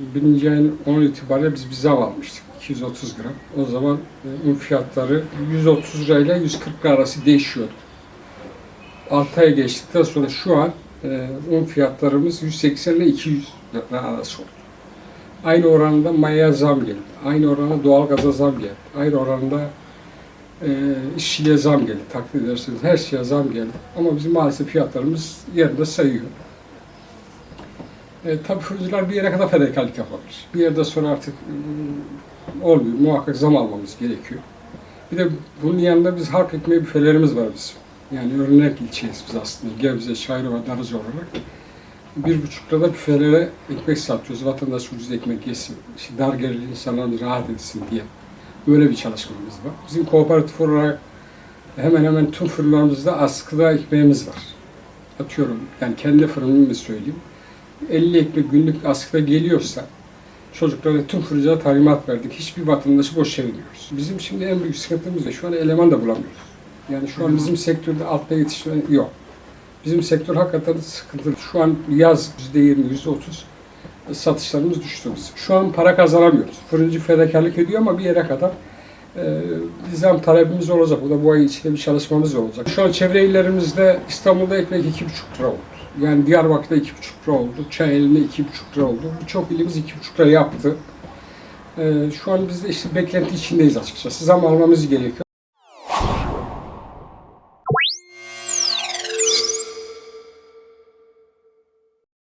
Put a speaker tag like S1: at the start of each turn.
S1: Birinci ayın 10 itibariyle biz bir zam almıştık. 230 gram. O zaman e, un fiyatları 130 lirayla 140 lira arası değişiyordu. 6 ay geçtikten sonra şu an e, un fiyatlarımız 180 ile 200 lira arası oldu. Aynı oranda maya zam geldi. Aynı oranda doğalgaza zam geldi. Aynı oranda e, işçiliğe zam geldi. Takdir ederseniz her şeye zam geldi. Ama bizim maalesef fiyatlarımız yerinde sayıyor. E, tabii fırıncılar bir yere kadar fedakarlık yapabilir. Bir yerde sonra artık mm, olmuyor. Muhakkak zam almamız gerekiyor. Bir de bunun yanında biz halk ekmeği büfelerimiz var bizim. Yani örnek ilçeyiz biz aslında. Gebze, Şairova, Darıca olarak. Bir buçuk lirada büfelere ekmek satıyoruz. Vatandaş ucuz ekmek yesin. İşte dar gelirli insanlar rahat etsin diye. Böyle bir çalışmamız var. Bizim kooperatif olarak hemen hemen tüm fırınlarımızda askıda ekmeğimiz var. Atıyorum yani kendi fırınımı söyleyeyim. 50 ekmek günlük askıda geliyorsa çocuklara tüm fırıncılara talimat verdik. Hiçbir vatandaşı boş çevirmiyoruz. Bizim şimdi en büyük sıkıntımız da şu an eleman da bulamıyoruz. Yani şu an bizim sektörde altta yetişme yok. Bizim sektör hakikaten sıkıntılı. Şu an yaz %20, %30 satışlarımız düştü bizim. Şu an para kazanamıyoruz. Fırıncı fedakarlık ediyor ama bir yere kadar e, nizam talebimiz olacak. Bu da bu ay içinde bir çalışmamız olacak. Şu an çevre illerimizde İstanbul'da ekmek 2,5 lira oldu. Yani Diyarbakır'da 2,5 lira oldu. Çayeli'nde 2,5 lira oldu. Birçok ilimiz 2,5 lira yaptı. E, şu an biz de işte beklenti içindeyiz açıkçası. Zam almamız gerekiyor.